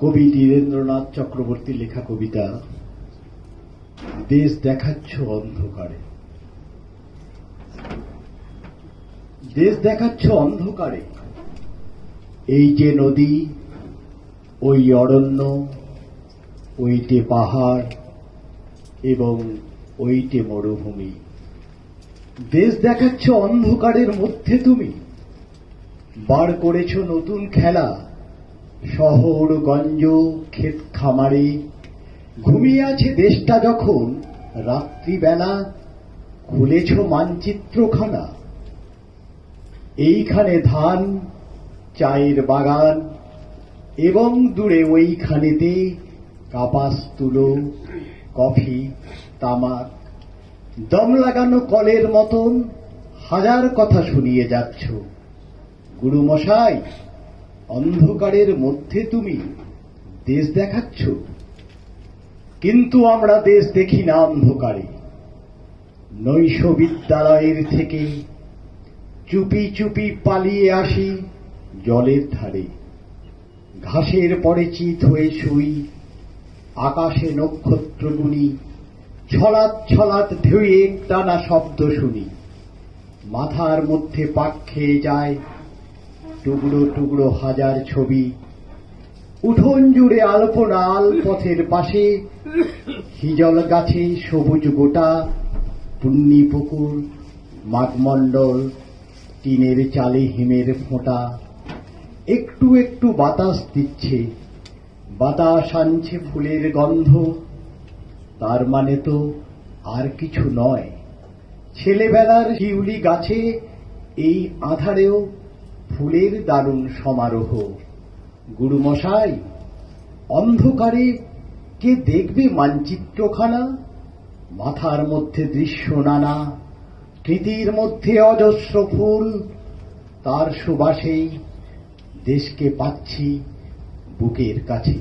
কবি ধীরেন্দ্রনাথ চক্রবর্তীর লেখা কবিতা, দেশ দেখাচ্ছ অন্ধকারে। দেশ দেখাচ্ছ অন্ধকারে। এই যে নদী, ওই অরণ্য ওইটে পাহাড় এবং ওইটে মরুভূমি। দেশ দেখাচ্ছ অন্ধকারের মধ্যে তুমি। বার করেছ নতুন খেলা। শহর গঞ্জ ক্ষেত খামারে ঘুমিয়ে আছে দেশটা যখন, রাত্রিবেলা খুলেছ মানচিত্রখানা। এইখানে ধান, চায়ের বাগান এবং দূরে ওইখানেতে কাপাস তুলো, কফি, তামাক। দম লাগানো কলের মতন হাজার কথা শুনিয়ে যাচ্ছ। গুরুমশাই অন্ধকারের মধ্যে তুমি দেশ দেখাচ্ছ। কিন্তু আমরা দেশ দেখি না অন্ধকারে। নৈশ বিদ্যালয়ের থেকে চুপি চুপি পালিয়ে আসি জলের ধারে। ঘাসের পরে চিত হয়ে শুই আকাশে নক্ষত্র গুনি ছলাৎ ছলাৎ ধুয়ে টানা শব্দ শুনি। মাথার মধ্যে পাক খেয়ে যায় টুকরো টুকরো হাজার ছবি। উঠোন জুড়ে আলপনা আল পথের পাশে, হিজল গাছে সবুজ গোটা, পুণ্যি পুকুর মাঘমণ্ডল টিনের চালে হিমের ফোঁটা। একটু একটু বাতাস দিচ্ছে, বাতাস আনছে ফুলের গন্ধ। তার মানে তো আর কিছু নয়। ছেলেবেলার শিউলি গাছে এই আধারেও ফুলের দারুণ সমারোহ। গুরুমশাই, অন্ধকারে কে দেখবে মানচিত্রখানা? মাথার মধ্যে দৃশ্য নানা, কৃতির মধ্যে অজস্র ফুল। তার সুবাসেই দেশকে পাচ্ছি বুকের কাছে।